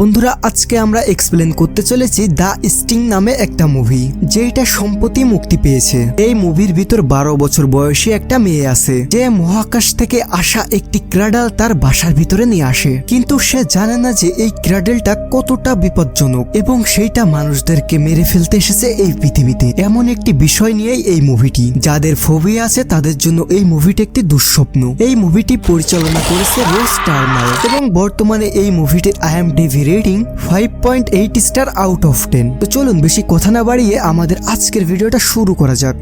বন্ধুরা, আজকে আমরা এক্সপ্লেন করতে চলেছি দ্য স্টিং নামে একটা মুভি যেটা সম্প্রতি মুক্তি পেয়েছে। এই মুভির ভিতর বারো বছর বয়সী একটা মেয়ে আছে, যে মহাকাশ থেকে আসা একটি ক্রাডাল তার বাসার ভিতরে নিয়ে আসে। কিন্তু সে জানে না যে এই ক্রাডেলটা কতটা বিপজ্জনক, এবং সেইটা মানুষদেরকে মেরে ফেলতে এসেছে এই পৃথিবীতে। এমন একটি বিষয় নিয়েই এই মুভিটি যাদের ফোবিয়া আছে, তাদের জন্য এই মুভিটি একটি দুঃস্বপ্ন। এই মুভিটি পরিচালনা করেছে রোজ টার্নার এবং বর্তমানে এই মুভিটির IMDb rating five point eight star out of ten তো চলুন বেশি কথা না বাড়িয়ে আমাদের আজকের ভিডিওটা শুরু করা যাক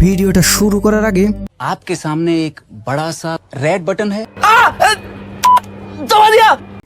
ভিডিওটা শুরু করার আগে आपके सामने एक बड़ा सा रेड बटन है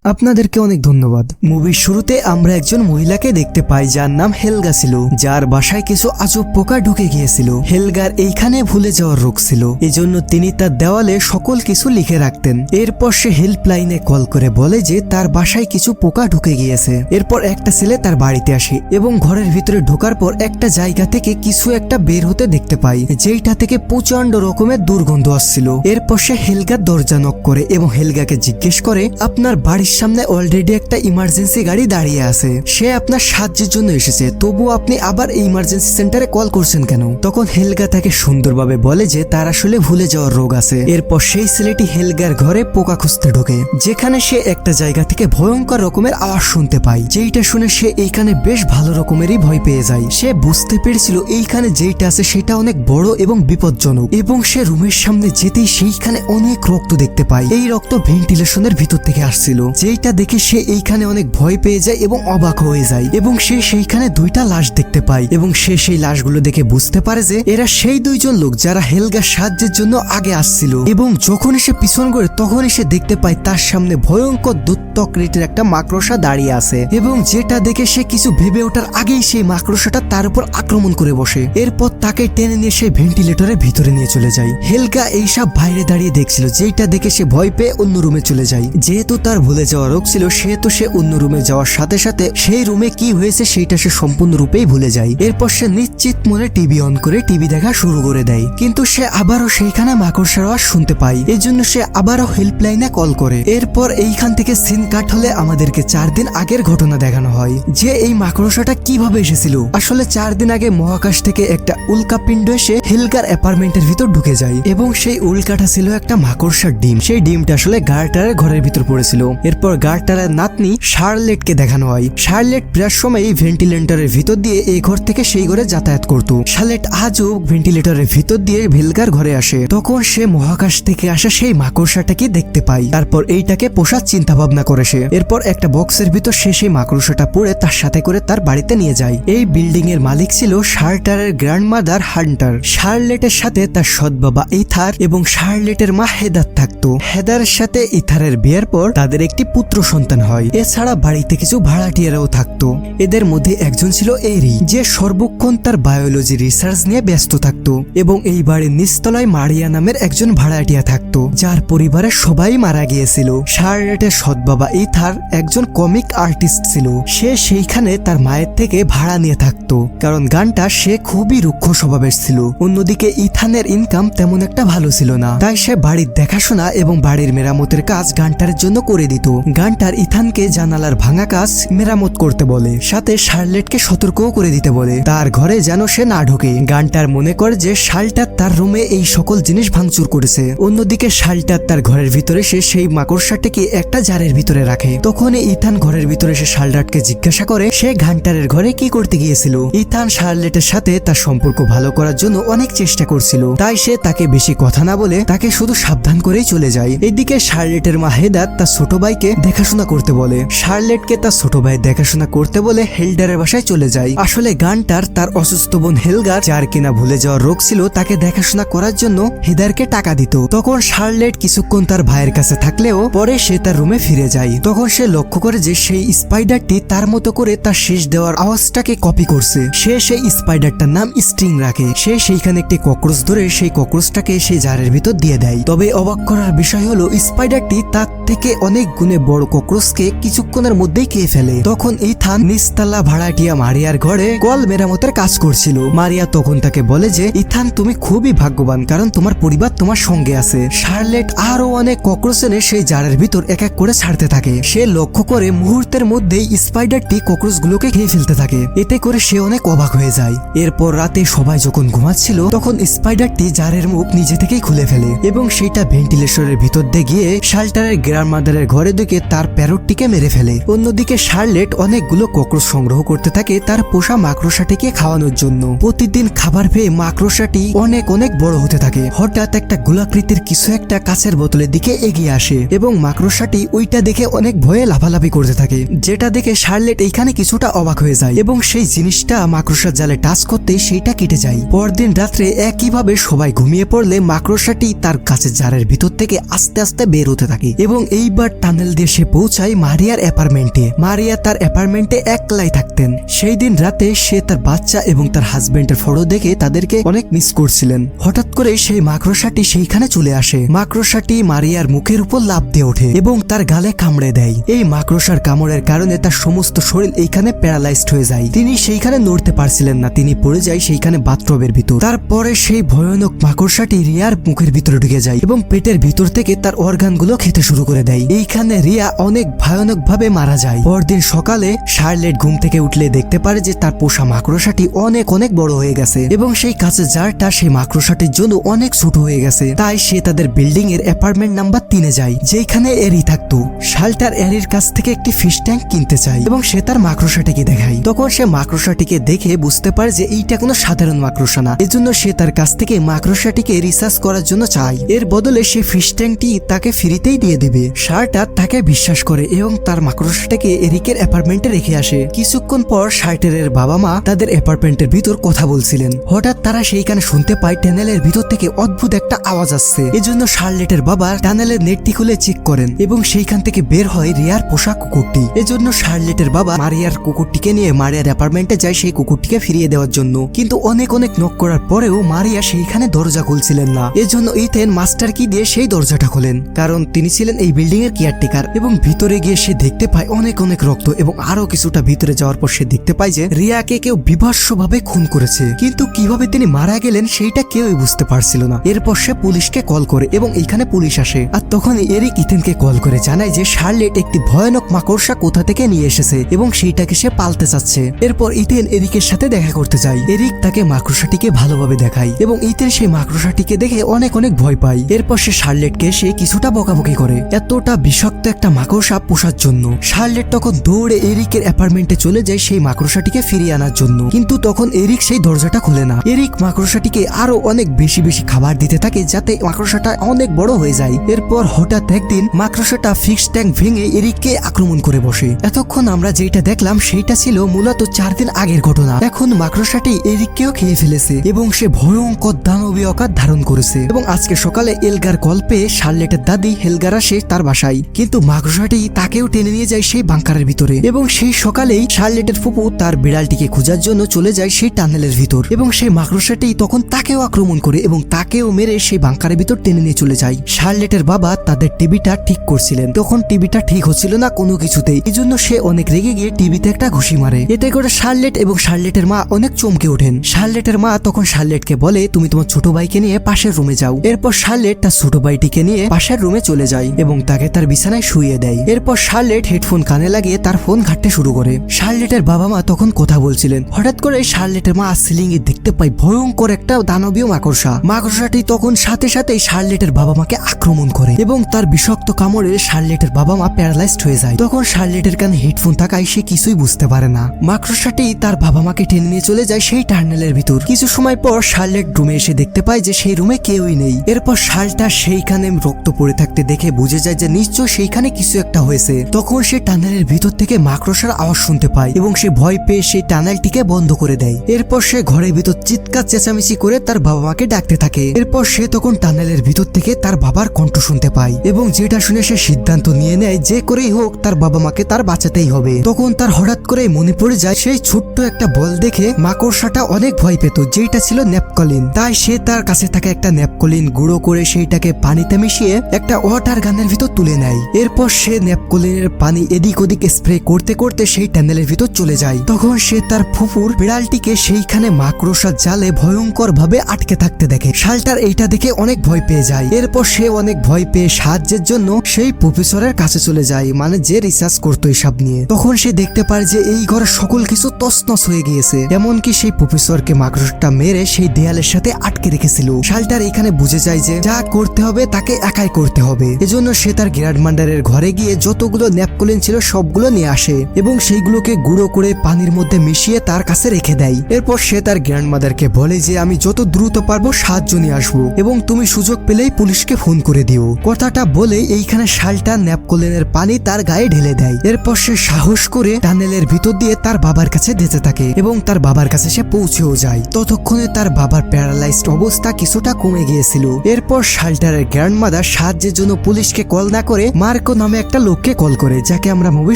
আপনাদেরকে অনেক ধন্যবাদ। মুভির শুরুতে আমরা একজন মহিলাকে দেখতে পাই যার নাম হেলগা ছিল, যার বাসায় কিছু আজব পোকা ঢুকে গিয়েছিল। হেলগার এইখানে ভুলে যাওয়ার রোগ ছিল, এজন্য তিনি তার দেওয়ালে সকল কিছু লিখে রাখতেন। এরপর সে হেল্পলাইনে কল করে বলে যে তার বাসায় কিছু পোকা ঢুকে গিয়েছে। এরপর একটা ছেলে তার বাড়িতে আসে এবং ঘরের ভিতরে ঢোকার পর একটা জায়গা থেকে কিছু একটা বের হতে দেখতে পাই যেইটা থেকে প্রচণ্ড রকমের দুর্গন্ধ আসছিল। এরপর সে হেলগার দরজা নক করে এবং হেলগাকে জিজ্ঞেস করে, আপনার বাড়ির সামনে অলরেডি একটা ইমার্জেন্সি গাড়ি দাঁড়িয়ে আছে। সে আপনার সাহায্যের জন্য এসেছে। তবু আপনি আবার এই ইমার্জেন্সি সেন্টারে কল করছেন কেন? তখন হেলগা তাকে সুন্দরভাবে বলে যে তার আসলে ভুলে যাওয়ার রোগ আছে। এরপর সেই ছেলেটি হেলগার ঘরে পোকা খুঁজতে ঢোকে, যেখানে সে একটা জায়গা থেকে ভয়ঙ্কর রকমের আওয়াজ শুনতে পায়। যেইটা শুনে সে এইখানে বেশ ভালো রকমেরই ভয় পেয়ে যায়। সে বুঝতে পেরেছিল এইখানে যেইটা আছে সেটা অনেক বড় এবং বিপজ্জনক এবং সে রুমের সামনে যেতেই সেইখানে অনেক রক্ত দেখতে পায়। এই রক্ত ভেন্টিলেশনের ভিতর থেকে আসছিল। যেইটা দেখে সে এইখানে অনেক ভয় পেয়ে যায় এবং অবাক হয়ে যায়। এবং সে সেইখানে দুইটা লাশ দেখতে পায় এবং সে সেই লাশগুলো দেখে বুঝতে পারে যে এরা সেই দুইজন লোক যারা হেলগার সাহায্যের জন্য আগে আসছিল। এবং যখন সে পিছন করে তখনই সে দেখতে পায় তার সামনে ভয়ঙ্কর দত্তকৃতির একটা মাকড়সা দাঁড়িয়ে আছে। এবং যেটা দেখে সে কিছু ভেবে ওঠার আগেই সেই মাকড়সাটা তার উপর আক্রমণ করে বসে। এরপর তাকে টেনে নিয়ে সেই ভেন্টিলেটরের ভিতরে নিয়ে চলে যায়। হেলগা এইসব বাইরে দাঁড়িয়ে দেখছিল যেটা দেখে সে ভয় পেয়ে অন্য রুমে চলে যায়। যেহেতু তার ভুলে যাওয়া রোগ ছিল সেহেতু সে অন্য রুমে যাওয়ার সাথে সাথে সেই রুমে কি হয়েছে সেইটা সে সম্পূর্ণরূপেই ভুলে যায়। এরপর সে নিশ্চিত মনে টিভি অন করে টিভি দেখা শুরু করে দেয়। কিন্তু সে আবারও সেইখানে মাকড়সার আওয়াজ শুনতে পায়। এই জন্য সে আবারও হেল্পলাইনে কল করে। এরপর এইখান থেকে সিন কাট হলে আমাদেরকে চার দিন আগের ঘটনা দেখানো হয়। যে এই মাকড়সাটা কীভাবে এসেছিল? আসলে চার দিন আগে মহাকাশ থেকে একটা উল্কাপিণ্ড এসে হেলগার অ্যাপার্টমেন্টের ভিতর ঢুকে যায়। এবং সেই উল্কাটা ছিল একটা মাকড়সার ডিম। সেই ডিমটা আসলে গার্টারের ঘরের ভিতর পড়েছিল। এরপর গার্টারের নাতনি শার্লেটকে দেখানো হয়। শার্লেট প্রায় সময় ভেন্টিলেটরের ভিতর দিয়ে এই ঘর থেকে সেই ঘরে যাতায়াত করত। শার্লেট আজও ভেন্টিলেটরের ভিতর দিয়ে ভেলগার ঘরে আসে। তখন সে মহাকাশ থেকে আসা সেই মাকড়সাটাকে দেখতে পায়। তারপর এইটাকে পোষার চিন্তা ভাবনা করে সে। এরপর একটা বক্সের ভিতর সে সেই মাকড়সাটা পরে তার সাথে করে তার বাড়িতে নিয়ে যায়। এই বিল্ডিং এর মালিক ছিল শার্টারের গ্র্যান্ডমাদার হান্টার। শার্লেটের সাথে তার সৎ বাবা ইথার এবং শার্লেটের মা হেদার থাকতো। হেদারের সাথে ইথারের বিয়ের পর তাদের একটি পুত্র সন্তান হয়। এছাড়া বাড়িতে কিছু ভাড়াটিয়ারাও থাকতো। এদের মধ্যে একজন ছিল এরি, যে সর্বক্ষণ তার বায়োলজি রিসার্চ নিয়ে ব্যস্ত থাকতো এবং এই বাড়ির নিচতলায় মারিয়া নামের একজন ভাড়াটিয়া থাকতো, যার পরিবারের সবাই মারা গিয়েছিল। শার্লেটের সৎ বাবা ইথার একজন কমিক আর্টিস্ট ছিল। সে সেইখানে তার মায়ের থেকে ভাড়া নিয়ে থাকতো, কারণ গানটা সে খুবই রুক্ষ স্বভাবের ছিল। অন্যদিকে ইথানের ইনকাম তেমন একটা ভালো ছিল না। তাই সে বাড়ির দেখাশোনা এবং বাড়ির মেরামতের কাজ গানটার জন্য করে দিত। গানটার ইথানকে জানালার ভাঙা কাজ মেরামত করতে বলে। সাথে শার্লেটকে সতর্কও করে দিতে বলে। তার ঘরে যেন সে না ঢোকে। গানটার মনে করে যে শালটার তার রুমে এই সকল জিনিস ভাঙচুর করেছে। অন্যদিকে শালটার তার ঘরের ভিতরে সে সেই মাকড়সাটিকে একটা জারের ভিতরে রাখে। তখনই ইথান ঘরের ভিতরে সে শালটাটকে জিজ্ঞাসা করে, সে ঘান্টারের ঘরে কি করতে গিয়েছিল? ইথান শার্লেটের সাথে তার সম্পর্ক ভালো করার জন্য অনেক চেষ্টা করছিল। তাই সে তাকে বেশি কথা না বলে তাকে শুধু সাবধান করেই চলে যায়। এদিকে শার্লেটের মা হেদাত, তার ছোট ভাইকে দেখাশোনা করতে বলে। শার্লেটকে তার ছোট ভাই দেখাশোনা করতে বলে হেলডারের বাসায় চলে যায়। আসলে গানটার তার অসুস্থ বোন হেলগার, যার কিনা ভুলে যাওয়ার রোগ ছিল, তাকে দেখাশোনা করার জন্য হেদারকে টাকা দিত। তখন শার্লেট কিছুক্ষণ তার ভাইয়ের কাছে থাকলেও পরে সে তার রুমে ফিরে যায়। তখন সে লক্ষ্য করে যে সেই স্পাইডারটি তার মতো করে তার শেষ দেওয়ার আওয়াজটাকে কপি করছে। সে সেই স্পাইডারটার নাম স্ট্রিং রাখে। সে সেইখানে একটি ককরোচ ধরে সেই ককরোচটাকে সেই জারের ভিতর দিয়ে দেয়। তবে অবাক করার বিষয় হলো, স্পাইডারটি তার থেকে অনেক গুণে বড় ককরোচকে কিছুক্ষণের মধ্যেই খেয়ে ফেলে। তখন ইথান নিস্তালা ভাড়াটিয়া মারিয়ার ঘরে কল মেরামতের কাজ করছিল। মারিয়া তখন তাকে বলে যে, ইথান, তুমি খুবই ভাগ্যবান, কারণ তোমার পরিবার তোমার সঙ্গে আছে। শার্লেট আরও অনেক ককরোচ এনে সেই জারের ভিতর এক এক করে ছাড়তে থাকে। সে লক্ষ্য করে মুহূর্তের মধ্যেই স্পাইডারটি ককরোচ গুলোকে খেয়ে ফেলতে থাকে। এতে করে সে অনেক অবাক হয়ে যায়। এরপর রাতে সবাই যখন ঘুমাচ্ছিল, তখন স্পাইডারটি জারের মুখ নিজে থেকেই খুলে ফেলে এবং সেটা ভেন্টিলেশনের ভিতর দিয়ে গিয়ে শাল্টারের গ্র্যান্ডমাদারের ঘরে ঢুকে তার প্যারটটিকে মেরে ফেলে। অন্যদিকে শার্লেট অনেকগুলো ককরোচ সংগ্রহ করতে থাকে তার পোষা মাকড়সাটিকে খাওয়ানোর জন্য। প্রতিদিন খাবার পেয়ে মাকড়সাটি অনেক অনেক বড় হতে থাকে। হঠাৎ একটা গোলাকৃতির কিছু একটা কাছের বোতলের দিকে এগিয়ে আসে এবং মাকড়সাটি ওইটা দেখে অনেক ভয়ে লাফালাফি করতে থাকে। যেটা দেখে শার্লেট এইখানে কিছুটা অবাক হয়ে যায় এবং সেই জিনিসটা মাকড়সার জালে টাচ করতেই সেইটা কেটে যায়। পরদিন রাত্রে একইভাবে সবাই ঘুমিয়ে পড়লে মাকড়সাটি তার কাছে জারের ভিতর থেকে আস্তে আস্তে বের হতে থাকে এবং এইবার টানেল দিয়ে সে পৌঁছায় মারিয়ার অ্যাপার্টমেন্টে। মারিয়া তার অ্যাপার্টমেন্টে একলাই থাকতেন। সেই দিন রাতে সে তার বাচ্চা এবং তার হাজবেন্ডের ফটো দেখে তাদেরকে অনেক মিস করছিলেন। হঠাৎ করে সেই মাকড়সাটি সেইখানে চলে আসে। মাকড়সাটি মারিয়ার মুখের উপর লাভ দিয়ে ওঠে এবং তার গালে কামড়ে দেয়। এই মাকড়সার কামড়ের কারণে তার সমস্ত শরীর এইখানে প্যারালাইজড হয়ে যায়। তিনি সেইখানে নড়তে পারছিলেন না। তিনি পড়ে যায় সেইখানে বাথটবের ভিতর। তারপরে সেই ভয়ানক মাকড়সাটি রিয়ার মুখের ভিতরে ঢুকে যায় এবং পেটের ভিতর থেকে তার অর্গানগুলো খেতে শুরু করে দেয়। এইখানে রিয়া অনেক ভয়ানক ভাবে মারা যায়। পরদিন সকালে শার্লেট ঘুম থেকে উঠলে দেখতে পারে যে তার পোষা মাকড়সাটি অনেক অনেক বড় হয়ে গেছে এবং সেই কাছের জারটা সেই মাকড়সাটির জন্য অনেক ছোট হয়ে গেছে। তাই সে তাদের বিল্ডিং এর অ্যাপার্টমেন্ট নাম্বার তিনে যায় যেখানে এরি থাকতো। শালটার এরির কাছ থেকে একটি ফিশ ট্যাঙ্ক কিনতে চায় এবং সে তার মাকড়সাটিকে দেখায়। তখন সে মাকড়সাটিকে দেখে বুঝতে পারে যে এইটা কোনো সাধারণ মাকড়সা না। এজন্য সে তার কাছ থেকে মাকড়সাটিকে রিসার্চ করার জন্য চায়। এর বদলে সে ফিশ ট্যাঙ্কটি তাকে ফ্রিতেই দিয়ে দিবে। শার্টার তাকে বিশ্বাস করে এবং তার মাকড়সাটাকে এরিকের অ্যাপার্টমেন্টে রেখে আসে। কিছুক্ষণ পর শার্টের বাবা মা তাদের অ্যাপার্টমেন্টের ভিতর কথা বলছিলেন। হঠাৎ তারা সেইখানে শুনতে পায় ট্যানেলের ভিতর থেকে অদ্ভুত একটা আওয়াজ আসছে। এজন্য শার্লেটের বাবা টানেলের নেটটি খুলে চেক করেন এবং সেইখান থেকে বের হয় রিয়ার পোষা কুকুরটি। এজন্য শার্লেটের বাবা মারিয়ার কুকুরটিকে নিয়ে মারিয়ার অ্যাপার্টমেন্টে যায় সেই কুকুরটিকে ফিরিয়ে দেওয়ার জন্য। কিন্তু অনেক অনেক নক করার পরেও মারিয়া সেইখানে দরজা খুলছিলেন না। এজন্য ইথেন মাস্টার কি দিয়ে সেই দরজাটা খোলেন? কারণ তিনি ছিলেন এই বিল্ডিং এর কেয়ারটেকার। এবং ভিতরে গিয়ে সে দেখতে পায় অনেক অনেক রক্ত এবং আরও কিছুটা ভিতরে যাওয়ার পর সে দেখতে পায় যে রিয়াকে কেউ বিভৎসভাবে খুন করেছে। কিন্তু কীভাবে তিনি মারা গেলেন সেইটা কেউই বুঝতে পারছিল না। এরপর সে পুলিশকে কল করে এবং এখানে পুলিশ আসে। আর তখন এরিক ইথেনকে কল করে জানায় যে শার্লেট একটি ভয়ানক মাকড়সা কোথা থেকে নিয়ে এসেছে এবং সেইটাকে সে পালতে চাচ্ছে। এরপর ইথেন এরিকের সাথে দেখা করতে যায়। এরিক তাকে মাকড়সাটিকে ভালোভাবে দেখায় এবং ইথেন সেই মাকড়সাটিকে দেখে অনেক অনেক ভয় পায়। এরপর সে শার্লেটকে সে কিছুটা বকাবকি করে। এতটা বিষাক্ত একটা মাকড়সা পোষার জন্য। শার্লেট তখন দৌড়ে এরিকের অ্যাপার্টমেন্টে চলে যায় সেই মাকড়সাটিকে ফিরিয়ে আনার জন্য। কিন্তু তখন এরিক সেই দরজাটা খুলে না। এরিক মাকড়সাটিকে আরও অনেক বেশি বেশি খাবার দিতে থাকে যাতে মাকড়সাটা অনেক বড় হয়ে যায়। এরপর হঠাৎ একদিন মাকড়সাটা ফিক্স ট্যাঙ্ক ভেঙে এরিককে আক্রমণ করে বসে। এতক্ষণ আমরা যেটা দেখলাম সেইটা ছিল মূলত চার দিন আগের ঘটনা। এখন মাকড়সাটি এরিককেও খেয়ে ফেলেছে এবং সে ভয়ঙ্কর দানবীয় আকার ধারণ করেছে। এবং আজকে সকালে এলগার কল পেয়ে শার্লেটের দাদি হেলগার আসে তার বাসায়। কিন্তু মাকড়সাটি তাকেও টেনে নিয়ে যায় সেই বাংকারের ভিতরে। এবং সেই সকালেই শার্লেটের ফুপু তার বিড়ালটিকে খোঁজার জন্য চলে যায় সেই টানেলের ভিতর। এবং সেই মাকড়সাটি তখন তাকেও আক্রমণ করে এবং তাকেও মেরে সেই বাংকারের ভিতর টেনে নিয়ে চলে যায়। শার্লেটের বাবা তাদের টিভিটা ঠিক করছিলেন। তখন টিভিটা ঠিক হচ্ছিল না কোনো কিছুতেই। এই জন্য সে অনেক রেগে গিয়ে টিভিতে একটা ঘুষি মারে। এতে করে শার্লেট এবং শার্লেটের মা অনেক চমকে ওঠেন। শার্লেটের মা তখন শার্লেটকে বলে, তুমি তোমার ছোট ভাইকে নিয়ে পাশের রুমে যাও। এরপর শার্লেট তার ছোট ভাইটিকে নিয়ে পাশের রুমে চলে যায় এবং তাকে তার বিছানায় শুইয়ে দেয়। এরপর শার্লেট হেডফোন কানে লাগিয়ে তার ফোন ঘাটতে শুরু করে। শার্লেটের বাবা মা তখন কথা বলছিলেন। হঠাৎ করে শার্লেটের মা সিলিং এ দেখতে পায় ভয়ঙ্কর একটা দানবীয় মাকড়সা। মাকড়সাটি তখন সাথে সাথেই শার্লেটের বাবা মাকে আক্রমণ করে এবং তার বিষাক্ত কামড়ে শার্লেটের বাবা মা প্যারালাইজড হয়ে যায়। তখন শার্লেটের কানে হেডফোন থাকায় সে কিছুই বুঝতে পারে না। মাকড়সাটি তার বাবা মাকে টেনে নিয়ে চলে যায় সেই টার্নেলের ভিতর। কিছু সময় পর শার্লেট রুমে এসে দেখতে পায় যে সেই রুমে কেউই নেই। এরপর শালটা সেইখানে রক্ত পড়ে থাকতে দেখে বুঝে যায় যে নিশ্চয় সেইখানে কিছু একটা হয়েছে। তখন সে টানেলের ভিতর থেকে মাকড়সার আওয়াজ শুনতে পায় এবং সে ভয় পেয়ে সেই টানেলটিকে বন্ধ করে দেয়। এরপর সে ঘরের ভিতর চিৎকার, চেঁচামেচি করে তার বাবা মাকে ডাকতে থাকে। এরপর সে তখন টানেলের ভিতর থেকে তার বাবার কণ্ঠ শুনতে পায় এবং যেটা শুনে সে সিদ্ধান্ত নিয়ে নেয় যে করেই হোক তার বাবা মাকে তার বাঁচাতেই হবে। তখন তার হঠাৎ করে মনে পড়ে যায়, সেই ছোট্ট একটা বল দেখে মাকড়সাটা অনেক ভয় পেত যেটা ছিল ন্যাপকলিন। তাই সে তার কাছে থাকা একটা ন্যাপকলিন গুঁড়ো করে সেইটাকে পানিতে মিশিয়ে একটা ওয়াটার গানের ভিতর তুলে নেয়। এরপর সে ন্যাপকোলিনের পানি এদিক ওদিক স্প্রে করতে করতে সেই ট্যানেলের ভিতর চলে যায়। তখন সে তার ফুফুর বিড়ালটিকে সেইখানে মাকড়সার জালে ভয়ঙ্কর ভাবে আটকে থাকতে দেখে। শালটার এইটা দেখে অনেক ভয় পেয়ে যায়। এরপর সে অনেক ভয় পেয়ে সাহায্যের জন্য সেই প্রফেসরের কাছে চলে যায় মানে যে রিসার্চ করতো এসব নিয়ে। তখন সে দেখতে পায় যে এই ঘরের সকল কিছু তছনছ হয়ে গিয়েছে। এমনকি সেই প্রফেসরকে মাকড়সাটা মেরে সেই দেয়ালের সাথে আটকে রেখেছিল। শালটার এখানে বুঝে যায় যে যা করতে হবে তাকে একাই করতে হবে। এজন্য সে তার গ্র্যান্ড ঘরে গিয়ে যতগুলো ন্যাপকোলিন ছিল সবগুলো নিয়ে আসে এবং সেইগুলোকে গুঁড়ো করে পানির মধ্যে মিশিয়ে তার কাছে রেখে দেয়। এরপর সে তার গ্র্যান্ড মাদারকে বলে যে, আমি যত দ্রুত পারব সাহায্য নিয়ে আসব এবং তুমি সুযোগ পেলেই পুলিশকে ফোন করে দিও। কথাটা বলে এইখানে শালটা ন্যাপকোলিনের পানি তার গায়ে ঢেলে দেয়। এরপর সে সাহস করে টানেলের ভিতর দিয়ে তার বাবার কাছে যেতে থাকে এবং তার বাবার কাছে সে পৌঁছেও যায়। ততক্ষণে তার বাবার প্যারালাইজড অবস্থা কিছুটা কমে গিয়েছিল। এরপর শাল্টারের গ্র্যান্ডমাদার সাহায্যের জন্য পুলিশকে কল না করে মার্কো নামে একটা লোককে কল করে, যাকে আমরা মুভির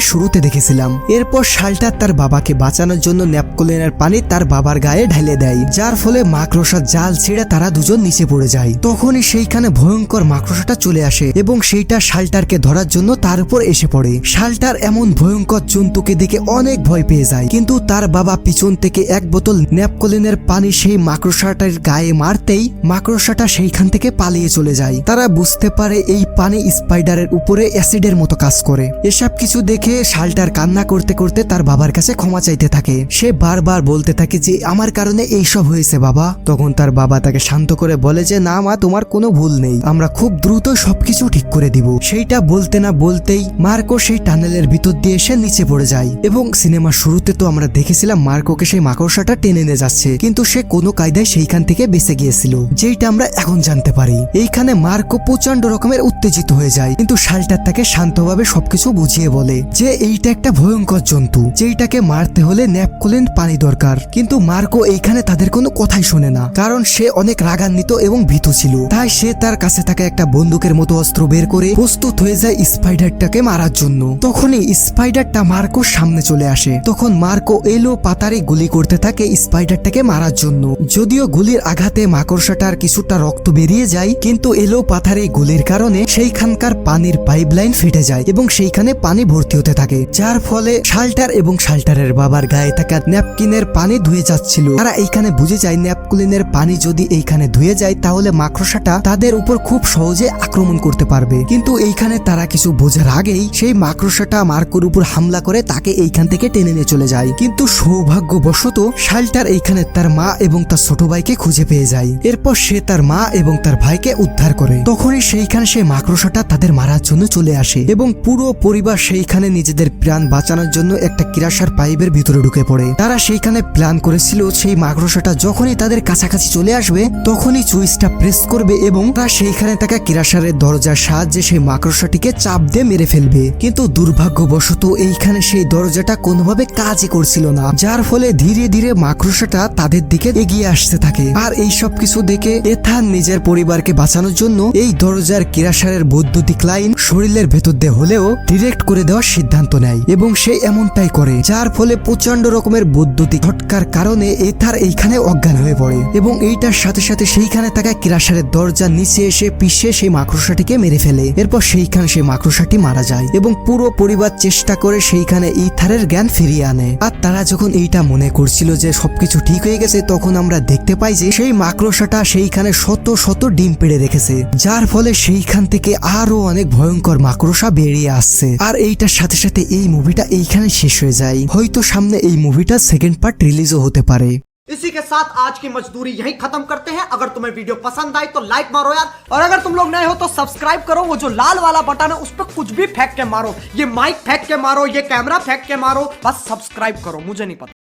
শুরুতে দেখেছিলাম। এরপর শাল্টার তার বাবাকে বাঁচানোর জন্য ন্যাপকোলিনের পানি তার বাবার গায়ে ঢেলে দেয়। যার ফলে মাকড়সার জাল ছিঁড়ে তারা দুজন নিচে পড়ে যায়। তখনই সেইখানে ভয়ঙ্কর মাকড়সাটা চলে আসে এবং সেইটা শাল্টারকে ধরার জন্য তার উপর এসে পড়ে। শাল্টার এমন ভয়ঙ্কর জন্তুকে দেখে অনেক ভয় পেয়ে যায়। কিন্তু তার বাবা পিছন থেকে এক বোতল ন্যাপকোলিনের পানি সেই মাকড়সাটার গায়ে মারতেই মাকড়সাটা সেইখান থেকে পালিয়ে চলে যায়। তারা বুঝতে পারে এই পানি স্পাইডারের উপরে অ্যাসিডের মতো কাজ করে। এসব কিছু দেখে শাল্টার কান্না করতে করতে তার বাবার কাছে ক্ষমা চাইতে থাকে। সে বারবার বলতে থাকে যে, আমার কারণে এইসব হয়েছে বাবা। তখন তার বাবা তাকে শান্ত করে বলে যে, না মা, তোমার কোনো ভুল নেই। আমরা খুব দ্রুত সবকিছু ঠিক করে দিব। সেইটা বলতে না বলতেই মার্কো সেই টানেলের ভিতর দিয়ে এসে নিচে পড়ে যায়। এবং সিনেমার শুরুতে তো আমরা দেখেছিলাম মার্কোকে সেই মাকড়সাটা টেনে নিয়ে যাচ্ছে। কিন্তু সে কোনো কায়দায় সেইখান থেকে বেঁচে গিয়েছিল, যেইটা আমরা এখন জানতে পারি। এইখানে মার্কো প্রচণ্ড রকমের উত্তেজিত হয়ে যায়। কিন্তু শালটার তাকে শান্তভাবে সবকিছু বুঝিয়ে বলে যে এইটা একটা ভয়ঙ্কর জন্তু, যেইটাকে মারতে হলে ন্যাপকোলেন পানি দরকার। কিন্তু মার্কো এইখানে তাদের কোনো কথাই শোনে না, কারণ সে অনেক রাগান্বিত এবং ভীতু ছিল। তাই সে তার কাছে থাকা একটা বন্দুকের মতো অস্ত্র বের করে প্রস্তুত হয়ে যায় স্পাইডারটাকে মারার জন্য। তখনই স্পাইডারটা মার্কোর সামনে চলে আসে। তখন মার্কো এলো পাতারে গুলি করতে থাকে স্পাইডারটাকে মারার জন্য। যদিও গুলির আঘাতে মাকড়সাটার কিছুটা রক্ত বেরিয়ে যায়, কিন্তু এলো পাথারে গুলির কারণে সেইখানকার পানির পাইপলাইন ফেটে যায় এবং সেইখানে পানি ভর্তি হতে থাকে। যার ফলে শাল্টার এবং শাল্টারের বাবার গায়ে থাকা ন্যাপকিনের পানি ধুয়ে যাচ্ছিল। তারা এইখানে বুঝে যায় ন্যাপকুলিনের পানি যদি এইখানে ধুয়ে যায়, তাহলে মাকড়সাটা তাদের উপর খুব সহজে আক্রমণ করতে পারবে। কিন্তু এইখানে তারা কিছু বোঝার আগেই সেই মাকড়সাটা মার্কোর উপর হামলা করে তাকে এইখান থেকে টেনে নিয়ে চলে যায়। কিন্তু সৌভাগ্যবশত শাল্টার এইখানে তার মা এবং তার ছোট ভাইকে খুঁজে পেয়ে যায়। এরপর সে তার মা এবং তার ভাইকে উদ্ধার করে। তখনই সেইখানে সেই মাকড়সাটা তাদের মারার জন্য চলে আসে এবং পুরো পরিবার সেইখানে নিজেদের প্রাণ বাঁচানোর জন্য একটা কিরাসার পাইপের ভিতরে ঢুকে পড়ে। তারা সেইখানে প্ল্যান করেছিল সেই মাকড়সাটা যখনই তাদের কাছাকাছি চলে আসবে, তখনই সুইচটা প্রেস করবে এবং তারা সেইখানে থাকা কিরাসারের দরজার সাহায্যে সেই মাকড়সাটিকে চাপ দিয়ে মেরে ফেলবে। কিন্তু দুর্ভাগ্যবশত এইখানে সেই দরজাটা কোনোভাবে কাজই করছিল না, যার ফলে ধীরে ধীরে মাকড়সাটা তাদের দিকে এগিয়ে আসতে থাকে। আর এই সব কিছু দেখে এথান নিজের পরিবারকে বাঁচানোর জন্য এই দরজার কিরাসারের বৈদ্যুতিক লাইন শরীরের ভেতর দিয়ে হলেও ডিরেক্ট করে দেওয়ার সিদ্ধান্ত নেয় এবং সে এমনটাই করে, যার ফলে প্রচণ্ড রকমের বৈদ্যুতিক ঝটকার কারণে এথার এইখানে অজ্ঞান হয়ে পড়ে এবং এইটার সাথে সাথে সেইখানে থাকা কিরাসারের দরজার নিচে এসে পিষে সেই মাকড়সাটিকে মেরে ফেলে। এরপর সেইখানে সেই মাকড়সাটি মারা যায় এবং পুরো পরিবার চেষ্টা করে সেইখানে ইথারের জ্ঞান ফিরিয়ে আনে। আর তারা যখন এইটা মনে করছিল যে সবকিছু ঠিক হয়ে গেছে, তখন আমরা দেখতে পাই যে সেই মাকড়সাটা সেইখানে শত শত ডিম পেড়ে রেখেছে, যার ফলে সেইখান থেকে আরও অনেক ভয়ঙ্কর মাকড়সা বেরিয়ে আসছে আর এইটার সাথে সাথে এই মুভিটা এইখানে শেষ হয়ে যায় হয়তো সামনে এই মুভিটা সেকেন্ড পার্ট রিলিজও হতে পারে इसी के साथ आज की मजदूरी यहीं खत्म करते हैं अगर तुम्हें वीडियो पसंद आई तो लाइक मारो यार और अगर तुम लोग नए हो तो सब्सक्राइब करो वो जो लाल वाला बटन है उस पर कुछ भी फेंक के मारो ये माइक फेंक के मारो ये कैमरा फेंक के मारो बस सब्सक्राइब करो मुझे नहीं पता